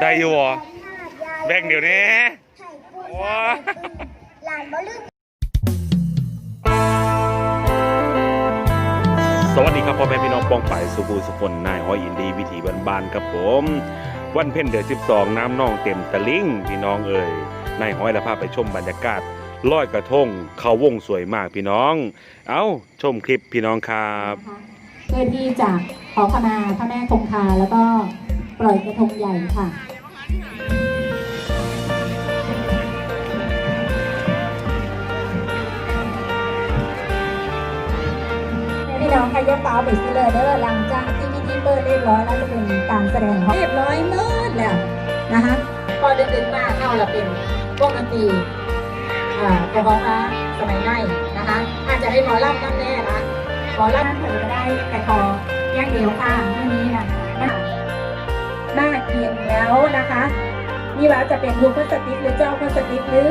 ได้อยู่บ่แบ่งเดี๋ยวนี้ไข่ปูว้าหลานบ่ลืมสวัสดีครับพ่อแม่พี่น้องปองฝ่ายสุภูสุคนนายห้อยอินดีวิถีบ้านๆครับผม วันเพ็ญเดือน12 น้ำนองเต็มตะลิ่งพี่น้องเอ่ยนายห้อยและพาไปชมบรรยากาศลอยกระทงเขาวงสวยมากพี่น้อง เอาชมคลิปพี่น้องครับนะคะเพื่อที่จะขอขมาพระแม่คงคาแล้วก็ปล่อยกระทงใหญ่ค่ะ พี่น้องค่ะยกเป้าไปสิเลยเด้อหลังจากที่พิธีเปิดเรียบร้อยแล้วจะเป็นการแสดงเรียบร้อยเมื่อแล้วนะคะพอดึกๆมาเข้าแล้วเป็นวงดนตรีอ่าแต่ของฟ้าสมัยใหม่นะคะอาจจะได้หมอลำนั่นแน่นะขอรับเธอก็ได้แต่ขอแยกเดียวค่ะเมื่อนี้นะ น่ากินแล้วนะคะ นี่ว่าจะเป็นรูปพลาสติกหรือเจ้าพลาสติกหรือ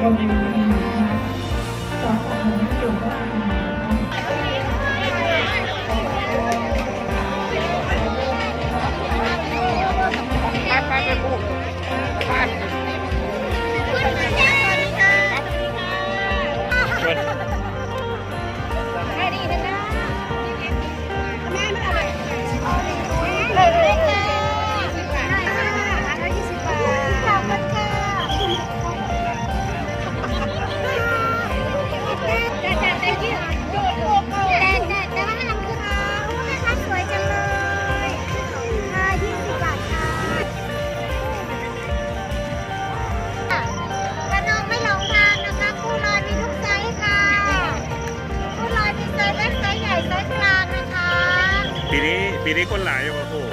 คน ปีนี้ปีนี้คนหลายอยู่ครับผู้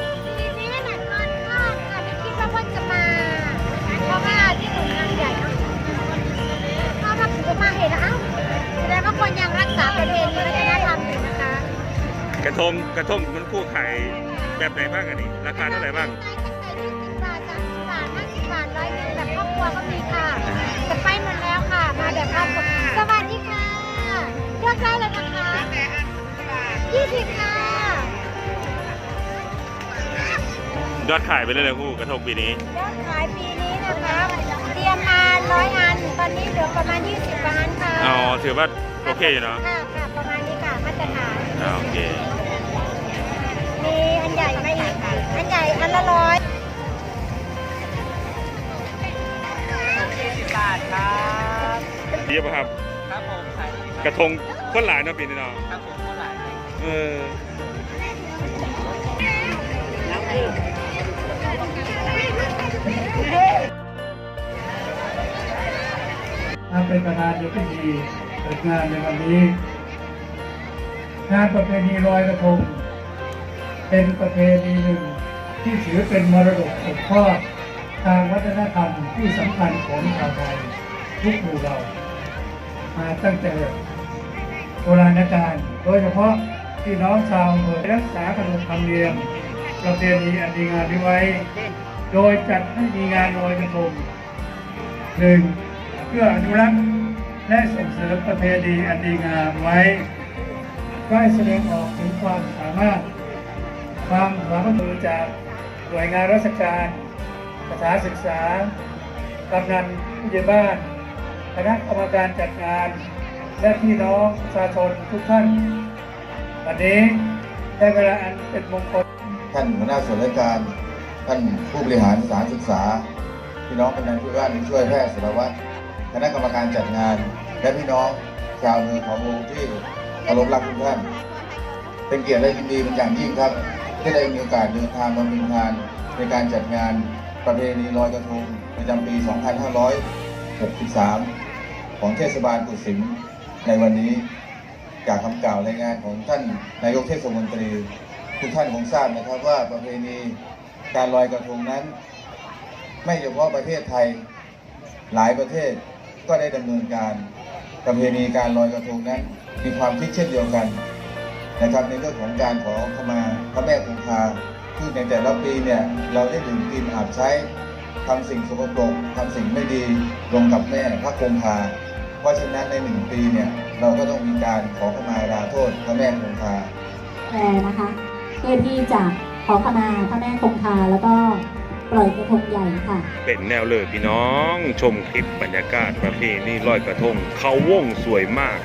ยังรักษาประเพณีวัฒนธรรมอยู่นะคะกระทงกระทงมันคู่ไข่แบบไหนบ้างอันนี้ ราคาเท่าไหร่บ้างตั้งแต่20บาท30บาท50บาทร้อยหนึ่งแบบครอบครัวก็มีค่ะแต่ไปหมดแล้วค่ะ มาแบบครอบครัวสวัสดีค่ะเลือกได้เลยนะคะ20ค่ะ ยอดขายไปเลยเลยผู้กระทงปีนี้ ยอดขายปีนี้นะคะเตรียมมาร้อยอันตอนนี้เหลือประมาณ 20อันค่ะอ๋อถือว่าโอเคอยู่เนาะค่ะค่ะประมาณนี้ค่ะมาตรฐานอ่าโอเคมีอันใหญ่ไหมอีกอันใหญ่อันละร้อยบาทครับเดียวป่ะครับ ครับผมขายดีกระทงคนหลายเนาะปีนี้เนาะครับผมเท่าไหร่เออถ้า เป็นประธานในพิธีเปิดงานในวันนี้ งานประเพณีลอยกระทงเป็นประเพณีหนึ่งที่ถือเป็นมรดกตกทอดทางวัฒนธรรมที่สำคัญของชาวไทยทุกหมู่เรามาตั้งแต่โบราณกาลโดยเฉพาะพี่น้องชาวอำเภอรักษาขนบธรรมเนียมประเพณีอันดีงามนี้ไว้ โดยจัดให้มีงานลอยกระทงหนึ่งเพื่ออนุรักษ์และส่งเสริมประเพณีอันดีงามไว้ได้แสดงออกถึงความสามารถ ความสามารถจากหน่วยงานราชการสถานศึกษากำนันผู้ใหญ่บ้านคณะกรรมการจัดงาน และพี่น้องประชาชนทุกท่านวันนี้ได้เวลาอันเป็นมงคลท่านหัวหน้าส่วนราชการ ท่านผู้บริหารสถานศึกษา พี่น้องกำนันผู้ว่าผู้ช่วยแพทย์สารวัตรคณะกรรมการจัดงาน และพี่น้องชาวเมืองของวงที่เคารพรักทุกท่าน เป็นเกียรติและยินดีเป็นอย่างยิ่งครับ ที่ได้มีโอกาสเดินทางมาเป็นประธานในการจัดงานประเพณีลอยกระทงประจำปี 2563 ของเทศบาลกุสิมในวันนี้จากคำกล่าวรายงานของท่านนายกเทศมนตรี ทุกท่านคงทราบนะครับว่าประเพณี การลอยกระทงนั้น ไม่เฉพาะประเทศไทยหลายประเทศก็ได้ดำเนินการประเพณีการลอยกระทงนั้น มีความคิดเช่นเดียวกันนะครับในเรื่องของการขอขมาพระแม่คงคาซึ่งในแต่ละปีเนี่ยเราได้ดื่มกินอาบใช้ทำสิ่งสกปรกทำสิ่งไม่ดีลงกับแม่พระคงคา เพราะฉะนั้นในหนึ่งปีเนี่ยเราก็ต้องมีการขอขมาลาโทษพระแม่คงคาแพรนะคะ เพื่อที่จะ ขอขมาพระแม่คงคาแล้วก็ปล่อยกระทงใหญ่ค่ะ เป็นแนวเลยพี่น้องชมคลิปบรรยากาศประเพณีลอยกระทงเขาวงสวยมาก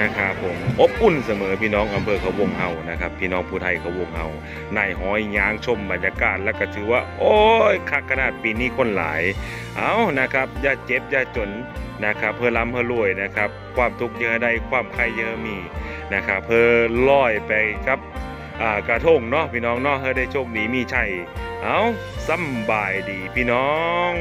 นะครับผมอบอุ่นเสมอพี่น้องอำเภอเขาวงเฮานะครับ พี่น้องผู้ไทยเขาวงเฮานายห้อยยางชมบรรยากาศแล้วก็ถือว่า โอ้ยคักขนาดปีนี้คนหลาย เอานะครับอย่าเจ็บอย่าจนนะครับเพื่อล้ำเพื่อรวยนะครับ ความทุกข์เยอะใดความใครเยอะมีนะครับเพื่อลอยไปครับ อ่ากระทงเนาะพี่น้องเนาะเพื่อได้โชคดีมีชัยเอาสำบายดีพี่น้อง